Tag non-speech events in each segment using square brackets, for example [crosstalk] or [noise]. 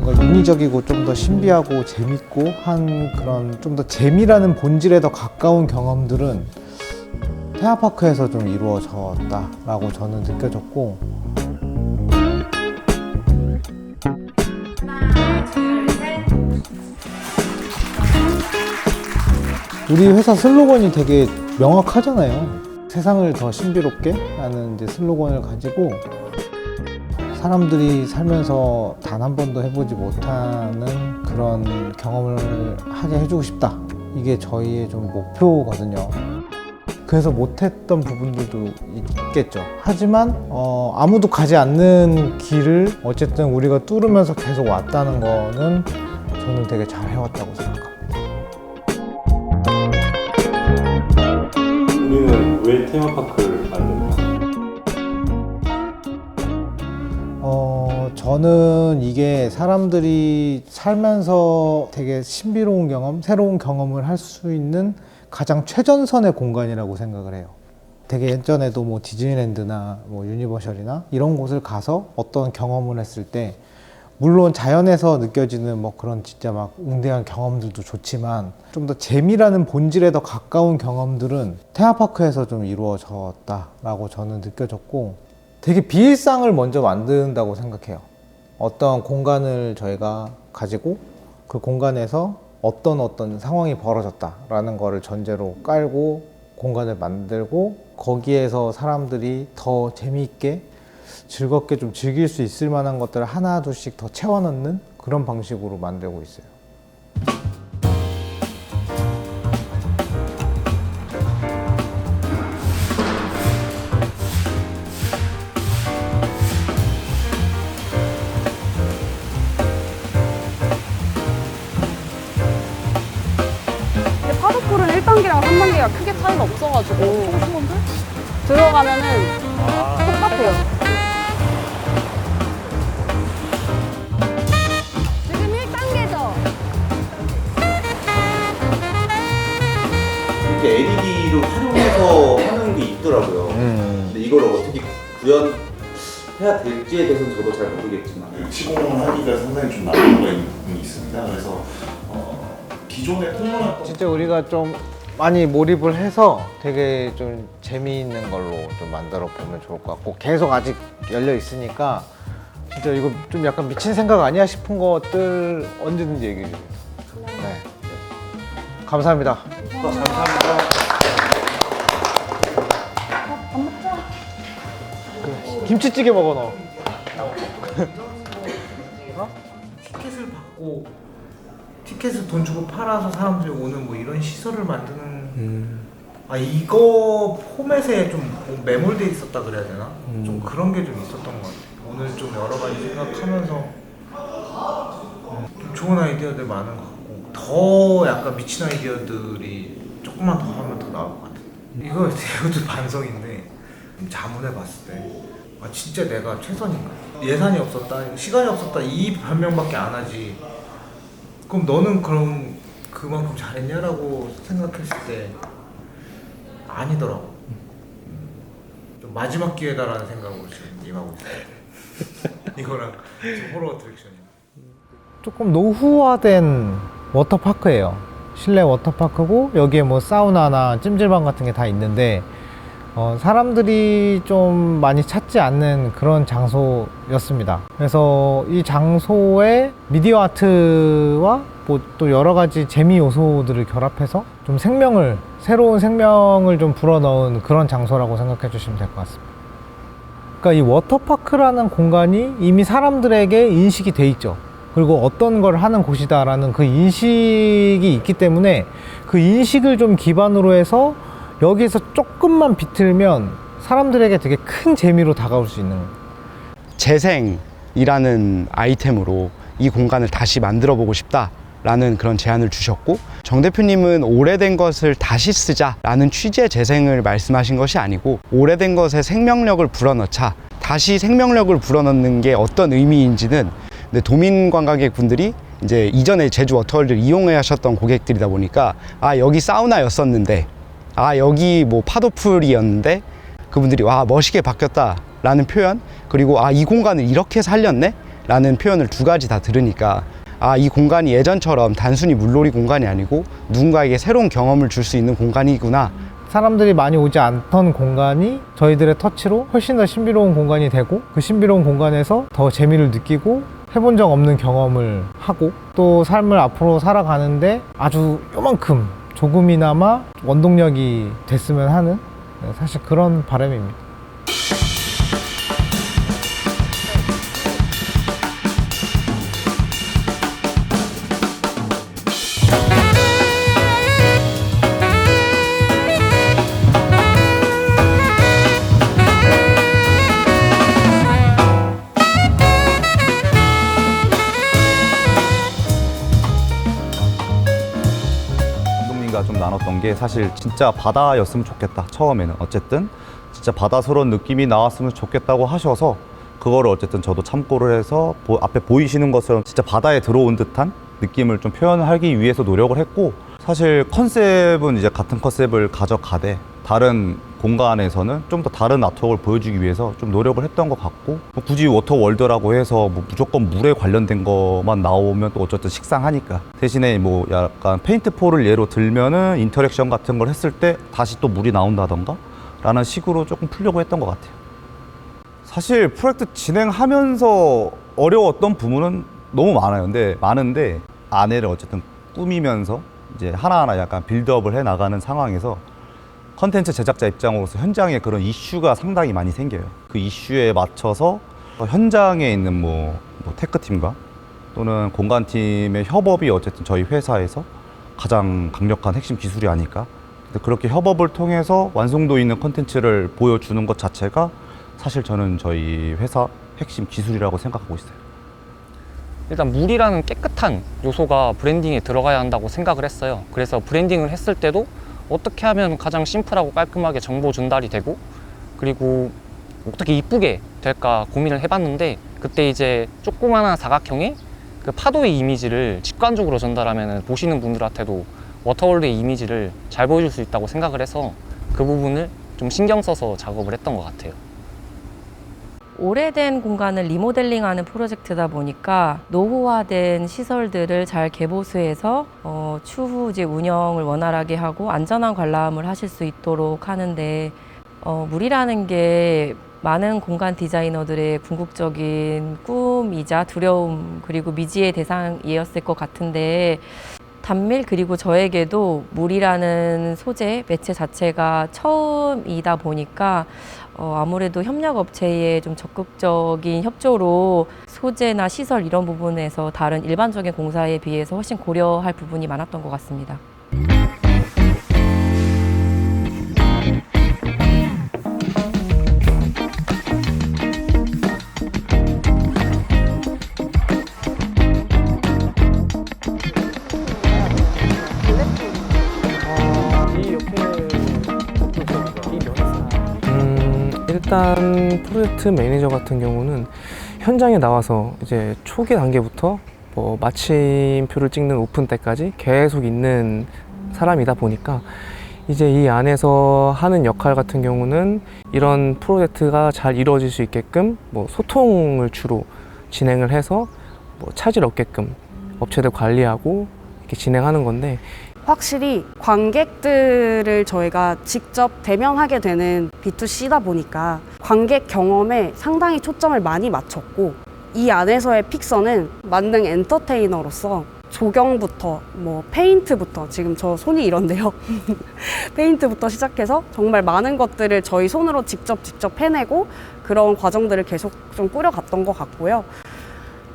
뭔가 인위적이고 좀 더 신비하고 재밌고 한 그런 좀 더 재미라는 본질에 더 가까운 경험들은 테마파크에서 좀 이루어졌다라고 저는 느껴졌고 우리 회사 슬로건이 되게 명확하잖아요. 세상을 더 신비롭게 하는 이제 슬로건을 가지고 사람들이 살면서 단 한 번도 해보지 못하는 그런 경험을 하게 해주고 싶다. 이게 저희의 좀 목표거든요. 그래서 못했던 부분들도 있겠죠. 하지만 어, 아무도 가지 않는 길을 어쨌든 우리가 뚫으면서 계속 왔다는 거는 저는 되게 잘 해왔다고 생각합니다. 왜 테마파크를 거야? 어, 저는 이게 사람들이 살면서 되게 신비로운 경험, 새로운 경험을 할 수 있는 가장 최전선의 공간이라고 생각을 해요. 되게 예전에도 뭐 디즈니랜드나 뭐 유니버셜이나 이런 곳을 가서 어떤 경험을 했을 때 물론 자연에서 느껴지는 뭐 그런 진짜 막 웅대한 경험들도 좋지만 좀 더 재미라는 본질에 더 가까운 경험들은 테마파크에서 좀 이루어졌다라고 저는 느껴졌고 되게 비일상을 먼저 만든다고 생각해요. 어떤 공간을 저희가 가지고 그 공간에서 어떤 어떤 상황이 벌어졌다라는 거를 전제로 깔고 공간을 만들고 거기에서 사람들이 더 재미있게 즐겁게 좀 즐길 수 있을 만한 것들을 하나 둘씩 더 채워 넣는 그런 방식으로 만들고 있어요. 파도풀은 1단계랑 3단계가 크게 차이가 없어가지고 들어가면은 똑같아요. 활용해서 하는 게 있더라고요. 근데 이걸 어떻게 구현해야 될지에 대해서는 저도 잘 모르겠지만 시공을 하기가 상당히 좀 난이도가 있- 있습니다. 그래서 어, 기존의 통로나 진짜 우리가 좀 많이 몰입을 해서 되게 좀 재미있는 걸로 좀 만들어 보면 좋을 것 같고 계속 아직 열려 있으니까 진짜 이거 좀 약간 미친 생각 아니야 싶은 것들 언제든지 얘기해 주세요. 네. 감사합니다. 그래, 김치찌개 먹어 너. 티켓을 받고 티켓을 돈 주고 팔아서 사람들이 오는 뭐 이런 시설을 만드는 아 이거 포맷에 좀 매몰돼 있었다 그래야 되나? 좀 그런 게 좀 있었던 것 같아요. 오늘 좀 여러 가지 생각하면서 음, 좀 좋은 아이디어들 많은 것 같고 더 약간 미친 아이디어들이 조금만 더 하면 더 나올 것 같아요. 이거 [laughs] 이것도 반성인데 좀 자문해 봤을 때 아, 진짜 내가 최선인가? 예산이 없었다, 시간이 없었다 이 변명밖에 안 하지. 그럼 너는 그럼 그만큼 잘했냐라고 생각했을 때 아니더라고. 음, 좀 마지막 기회다라는 생각으로 지금 임하고 있어요. 이거랑 좀 호러 어트랙션이. 조금 노후화된 워터파크예요. 실내 워터파크고 여기에 뭐 사우나나 찜질방 같은 게 다 있는데 어, 사람들이 좀 많이 찾지 않는 그런 장소였습니다. 그래서 이 장소에 미디어 아트와 뭐 또 여러 가지 재미 요소들을 결합해서 좀 생명을 새로운 생명을 좀 불어넣은 그런 장소라고 생각해 주시면 될 것 같습니다. 그러니까 이 워터파크라는 공간이 이미 사람들에게 인식이 돼 있죠. 그리고 어떤 걸 하는 곳이다라는 그 인식이 있기 때문에 그 인식을 좀 기반으로 해서 여기서 조금만 비틀면 사람들에게 되게 큰 재미로 다가올 수 있는. 재생이라는 아이템으로 이 공간을 다시 만들어 보고 싶다 라는 그런 제안을 주셨고 정 대표님은 오래된 것을 다시 쓰자라는 취지의 재생을 말씀하신 것이 아니고 오래된 것에 생명력을 불어넣자 다시 생명력을 불어넣는 게 어떤 의미인지는 도민 관광객 분들이 이제 이전에 제주 워터월드를 이용해 하셨던 고객들이다 보니까 아 여기 사우나였었는데 아 여기 뭐 파도풀이었는데 그분들이 와 멋있게 바뀌었다 라는 표현 그리고 아 이 공간을 이렇게 살렸네 라는 표현을 두 가지 다 들으니까 아 이 공간이 예전처럼 단순히 물놀이 공간이 아니고 누군가에게 새로운 경험을 줄 수 있는 공간이구나. 사람들이 많이 오지 않던 공간이 저희들의 터치로 훨씬 더 신비로운 공간이 되고 그 신비로운 공간에서 더 재미를 느끼고 해본 적 없는 경험을 하고 또 삶을 앞으로 살아가는데 아주 요만큼 조금이나마 원동력이 됐으면 하는 네, 사실 그런 바람입니다. 감독님과 좀 나눴던 게 사실 진짜 바다였으면 좋겠다 처음에는. 어쨌든 진짜 바다스러운 느낌이 나왔으면 좋겠다고 하셔서 그거를 어쨌든 저도 참고를 해서 보- 앞에 보이시는 것처럼 진짜 바다에 들어온 듯한 느낌을 좀 표현하기 위해서 노력을 했고 사실 컨셉은 이제 같은 컨셉을 가져가되 다른 공간에서는 좀 더 다른 아트웍을 보여주기 위해서 좀 노력을 했던 것 같고 뭐 굳이 워터월드라고 해서 뭐 무조건 물에 관련된 것만 나오면 또 어쨌든 식상하니까. 대신에 뭐 약간 페인트폴을 예로 들면은 인터랙션 같은 걸 했을 때 다시 또 물이 나온다던가? 라는 식으로 조금 풀려고 했던 것 같아요. 사실 프로젝트 진행하면서 어려웠던 부분은 너무 많아요. 근데 많은데 아내를 어쨌든 꾸미면서 이제 하나하나 약간 빌드업을 해 나가는 상황에서 컨텐츠 제작자 입장으로서 현장에 그런 이슈가 상당히 많이 생겨요. 그 이슈에 맞춰서 현장에 있는 뭐, 뭐 테크팀과 또는 공간팀의 협업이 어쨌든 저희 회사에서 가장 강력한 핵심 기술이 아닐까. 그렇게 협업을 통해서 완성도 있는 컨텐츠를 보여주는 것 자체가 사실 저는 저희 회사 핵심 기술이라고 생각하고 있어요. 일단 물이라는 깨끗한 요소가 브랜딩에 들어가야 한다고 생각을 했어요. 그래서 브랜딩을 했을 때도 어떻게 하면 가장 심플하고 깔끔하게 정보 전달이 되고 그리고 어떻게 이쁘게 될까 고민을 해봤는데 그때 이제 조그마한 사각형의 그 파도의 이미지를 직관적으로 전달하면 보시는 분들한테도 워터월드의 이미지를 잘 보여줄 수 있다고 생각을 해서 그 부분을 좀 신경 써서 작업을 했던 것 같아요. 오래된 공간을 리모델링하는 프로젝트다 보니까 노후화된 시설들을 잘 개보수해서 어, 추후 이제 운영을 원활하게 하고 안전한 관람을 하실 수 있도록 하는데 어, 물이라는 게 많은 공간 디자이너들의 궁극적인 꿈이자 두려움 그리고 미지의 대상이었을 것 같은데 단밀 그리고 저에게도 물이라는 소재 매체 자체가 처음이다 보니까 어, 아무래도 협력 업체의 좀 적극적인 협조로 소재나 시설 이런 부분에서 다른 일반적인 공사에 비해서 훨씬 고려할 부분이 많았던 것 같습니다. 프로젝트 매니저 같은 경우는 현장에 나와서 이제 초기 단계부터 뭐 마침표를 찍는 오픈 때까지 계속 있는 사람이다 보니까 이제 이 안에서 하는 역할 같은 경우는 이런 프로젝트가 잘 이루어질 수 있게끔 뭐 소통을 주로 진행을 해서 뭐 차질 없게끔 업체들 관리하고 이렇게 진행하는 건데 확실히 관객들을 저희가 직접 대면하게 되는 B2C다 보니까 관객 경험에 상당히 초점을 많이 맞췄고 이 안에서의 픽서는 만능 엔터테이너로서 조경부터 뭐 페인트부터 지금 저 손이 이런데요. [laughs] 페인트부터 시작해서 정말 많은 것들을 저희 손으로 직접 직접 해내고 그런 과정들을 계속 좀 꾸려갔던 것 같고요.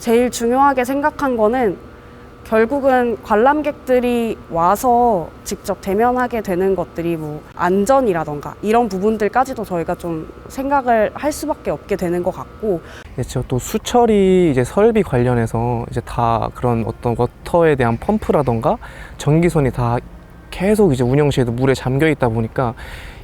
제일 중요하게 생각한 거는 결국은 관람객들이 와서 직접 대면하게 되는 것들이 뭐 안전이라던가 이런 부분들까지도 저희가 좀 생각을 할 수밖에 없게 되는 것 같고. 이제 제가 또 수처리 이제 설비 관련해서 이제 다 그런 어떤 워터에 대한 펌프라던가 전기선이 다 계속 이제 운영 시에도 물에 잠겨 있다 보니까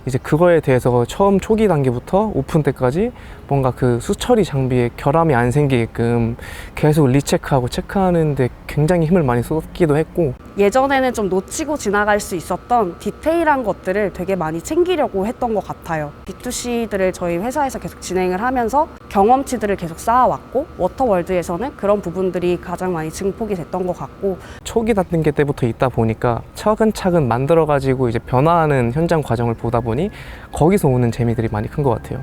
이제 그거에 대해서 처음 초기 단계부터 오픈 때까지 뭔가 그 수처리 장비에 결함이 안 생기게끔 계속 리체크하고 체크하는데 굉장히 힘을 많이 쏟기도 했고 예전에는 좀 놓치고 지나갈 수 있었던 디테일한 것들을 되게 많이 챙기려고 했던 것 같아요. B2C들을 저희 회사에서 계속 진행을 하면서 경험치들을 계속 쌓아왔고 워터월드에서는 그런 부분들이 가장 많이 증폭이 됐던 것 같고 초기 단계 때부터 있다 보니까 차근차근 만들어 가지고 이제 변화하는 현장 과정을 보다 보니 거기서 오는 재미들이 많이 큰 것 같아요.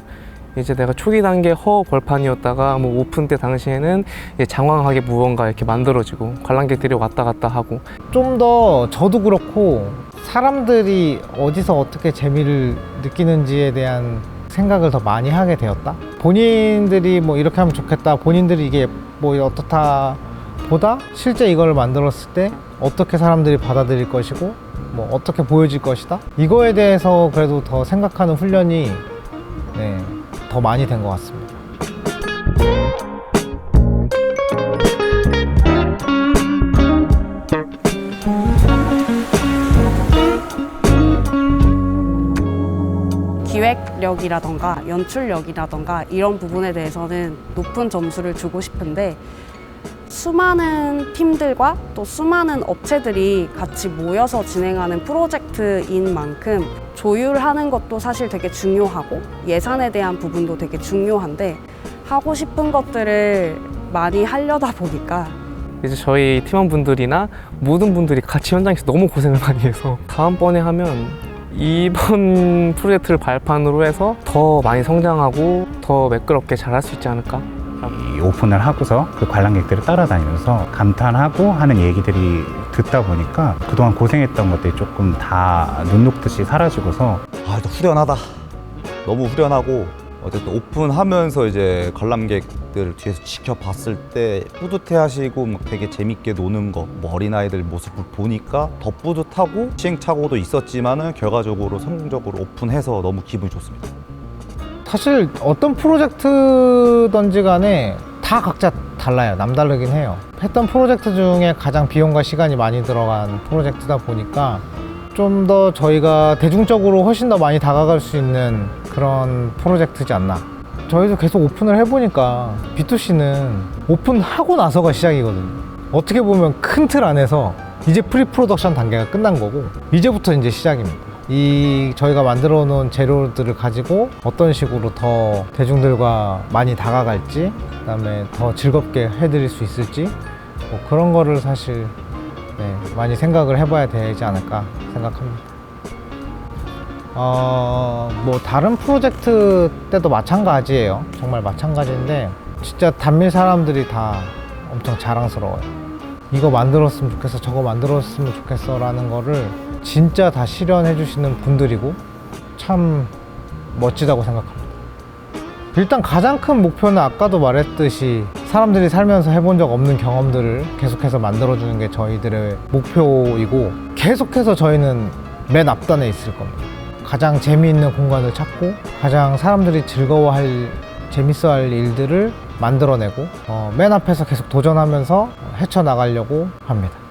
이제 내가 초기 단계 허 벌판이었다가 뭐 오픈 때 당시에는 이제 장황하게 무언가 이렇게 만들어지고 관람객들이 왔다 갔다 하고 좀 더 저도 그렇고 사람들이 어디서 어떻게 재미를 느끼는지에 대한 생각을 더 많이 하게 되었다. 본인들이 뭐 이렇게 하면 좋겠다. 본인들이 이게 뭐 어떻다 보다 실제 이걸 만들었을 때 어떻게 사람들이 받아들일 것이고 뭐 어떻게 보여질 것이다. 이거에 대해서 그래도 더 생각하는 훈련이 네, 더 많이 된 것 같습니다. 기획력이라던가 연출력이라던가 이런 부분에 대해서는 높은 점수를 주고 싶은데 수많은 팀들과 또 수많은 업체들이 같이 모여서 진행하는 프로젝트인 만큼 조율하는 것도 사실 되게 중요하고 예산에 대한 부분도 되게 중요한데 하고 싶은 것들을 많이 하려다 보니까 이제 저희 팀원분들이나 모든 분들이 같이 현장에서 너무 고생을 많이 해서 다음번에 하면 이번 [laughs] 프로젝트를 발판으로 해서 더 많이 성장하고 더 매끄럽게 잘할 수 있지 않을까 이 오픈을 하고서 그 관람객들을 따라다니면서 감탄하고 하는 얘기들이 듣다 보니까 그동안 고생했던 것들이 조금 다 눈 녹듯이 사라지고서 아, 일단 후련하다. 너무 후련하고 어쨌든 오픈하면서 이제 관람객들 뒤에서 지켜봤을 때 뿌듯해하시고 막 되게 재밌게 노는 거, 뭐 어린아이들 모습을 보니까 더 뿌듯하고 시행착오도 있었지만은 결과적으로 성공적으로 오픈해서 너무 기분이 좋습니다. 사실 어떤 프로젝트든지 간에 다 각자 달라요. 남다르긴 해요. 했던 프로젝트 중에 가장 비용과 시간이 많이 들어간 프로젝트다 보니까 좀 더 저희가 대중적으로 훨씬 더 많이 다가갈 수 있는 그런 프로젝트지 않나. 저희도 계속 오픈을 해보니까 B2C는 오픈하고 나서가 시작이거든요. 어떻게 보면 큰 틀 안에서 이제 프리 프로덕션 단계가 끝난 거고 이제부터 이제 시작입니다. 이 저희가 만들어 놓은 재료들을 가지고 어떤 식으로 더 대중들과 많이 다가갈지 그다음에 더 즐겁게 해드릴 수 있을지 뭐 그런 거를 사실 네, 많이 생각을 해봐야 되지 않을까 생각합니다. 어, 뭐 다른 프로젝트 때도 마찬가지예요. 정말 마찬가지인데 진짜 단밀 사람들이 다 엄청 자랑스러워요. 이거 만들었으면 좋겠어, 저거 만들었으면 좋겠어라는 거를 진짜 다 실현해 주시는 분들이고 참 멋지다고 생각합니다. 일단 가장 큰 목표는 아까도 말했듯이 사람들이 살면서 해본 적 없는 경험들을 계속해서 만들어주는 게 저희들의 목표이고 계속해서 저희는 맨 앞단에 있을 겁니다. 가장 재미있는 공간을 찾고 가장 사람들이 즐거워할 재밌어할 일들을 만들어내고 어, 맨 앞에서 계속 도전하면서 헤쳐나가려고 합니다.